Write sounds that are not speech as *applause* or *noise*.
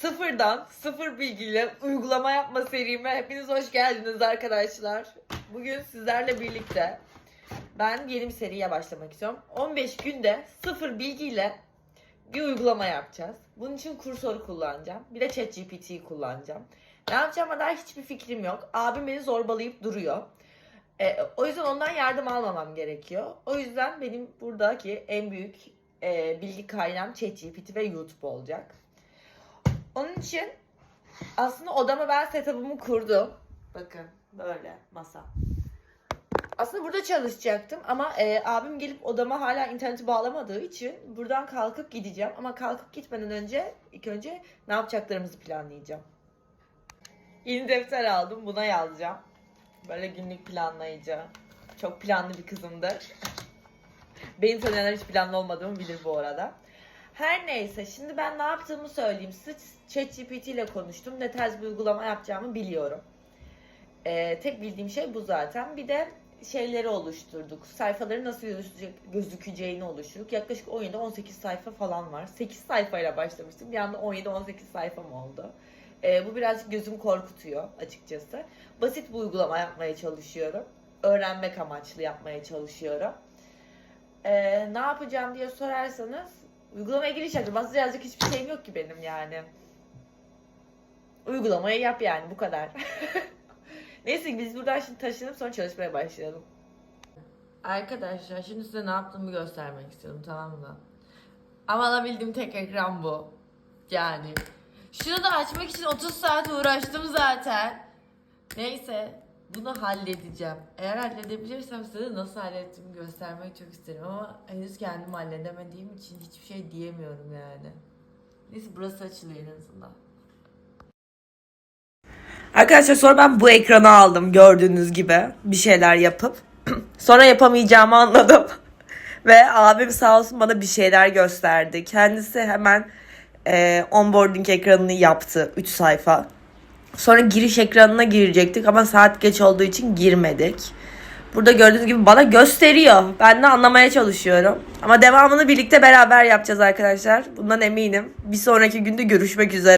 Sıfırdan, sıfır bilgiyle uygulama yapma serime hepiniz hoş geldiniz arkadaşlar. Bugün sizlerle birlikte ben yeni bir seriye başlamak istiyorum. 15 günde sıfır bilgiyle bir uygulama yapacağız. Bunun için kursor kullanacağım. Bir de ChatGPT'yi kullanacağım. Ne yapacağıma dair hiçbir fikrim yok. Abim beni zorbalayıp duruyor. E, o yüzden ondan yardım almamam gerekiyor. O yüzden benim buradaki en büyük e, bilgi kaynağım ChatGPT ve YouTube olacak. Onun için aslında odama ben setup'ımı kurdum. Bakın böyle masa. Aslında burada çalışacaktım ama e, abim gelip odama hala interneti bağlamadığı için buradan kalkıp gideceğim. Ama kalkıp gitmeden önce ilk önce ne yapacaklarımızı planlayacağım. Yeni defter aldım buna yazacağım. Böyle günlük planlayıcı. Çok planlı bir kızımdır. Beni tanıyanlar hiç planlı olmadığımı bilir bu arada. Her neyse şimdi ben ne yaptığımı söyleyeyim. Sıç ChatGPT ile konuştum. Ne tarz bir uygulama yapacağımı biliyorum. Ee, tek bildiğim şey bu zaten. Bir de şeyleri oluşturduk. Sayfaları nasıl gözükeceğini oluşturduk. Yaklaşık 17-18 sayfa falan var. 8 sayfayla başlamıştım. Bir anda 17-18 sayfam oldu. Ee, bu birazcık gözüm korkutuyor açıkçası. Basit bir uygulama yapmaya çalışıyorum. Öğrenmek amaçlı yapmaya çalışıyorum. Ee, ne yapacağım diye sorarsanız uygulamaya giriş yapacağım. Aslında yazacak hiçbir şeyim yok ki benim yani. Uygulamayı yap yani bu kadar. *laughs* Neyse biz buradan şimdi taşınıp sonra çalışmaya başlayalım. Arkadaşlar şimdi size ne yaptığımı göstermek istiyorum tamam mı? Ama alabildiğim tek ekran bu. Yani. Şunu da açmak için 30 saat uğraştım zaten. Neyse bunu halledeceğim. Eğer halledebilirsem size nasıl hallettiğimi göstermeyi çok isterim ama henüz kendim halledemediğim için hiçbir şey diyemiyorum yani. Neyse burası açılıyor en azından. Arkadaşlar sonra ben bu ekranı aldım gördüğünüz gibi bir şeyler yapıp *clears throat* sonra yapamayacağımı anladım *laughs* ve abim sağ olsun bana bir şeyler gösterdi. Kendisi hemen e, onboarding ekranını yaptı 3 sayfa. Sonra giriş ekranına girecektik ama saat geç olduğu için girmedik. Burada gördüğünüz gibi bana gösteriyor. Ben de anlamaya çalışıyorum. Ama devamını birlikte beraber yapacağız arkadaşlar. Bundan eminim. Bir sonraki günde görüşmek üzere.